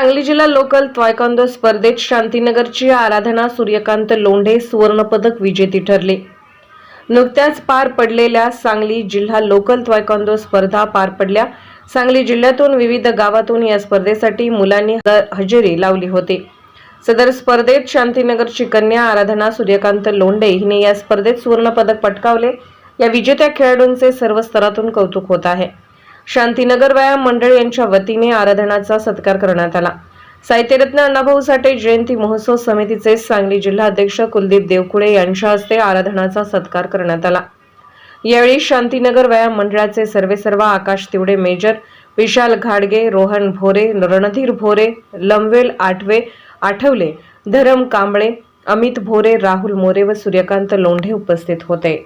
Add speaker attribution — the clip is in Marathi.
Speaker 1: सांगली जिल्हा लोकल त्वायकोंदो स्पर्धेत शांतीनगरची आराधना सूर्यकांत लोंढे सुवर्णपदक विजेती ठरली. नुकत्याच पार पडलेल्या सांगली जिल्हा लोकल त्वायकांदो स्पर्धा पार पडल्या. सांगली जिल्ह्यातून विविध गावातून या स्पर्धेसाठी मुलांनी ह- हजेरी लावली होती. सदर स्पर्धेत शांतीनगरची कन्या आराधना सूर्यकांत लोंढे हिने या स्पर्धेत सुवर्णपदक पटकावले. या विजेत्या खेळाडूंचे सर्व स्तरातून कौतुक होत आहे. शांतीनगर व्यायाम मंडळ यांच्या वतीने आराधनाचा सत्कार करण्यात आला. साहित्यरत्न अण्णाभाऊ साठे जयंती महोत्सव समितीचे सांगली जिल्हाध्यक्ष कुलदीप देवकुळे यांच्या हस्ते आराधनाचा सत्कार करण्यात आला. यावेळी शांतीनगर व्यायाम मंडळाचे सर्वेसर्वा आकाश तिवडे मेजर विशाल घाडगे रोहन भोरे रणधीर भोरे लंवेल आठवे आठवले धरम कांबळे अमित भोरे राहुल मोरे व सूर्यकांत लोंढे उपस्थित होते.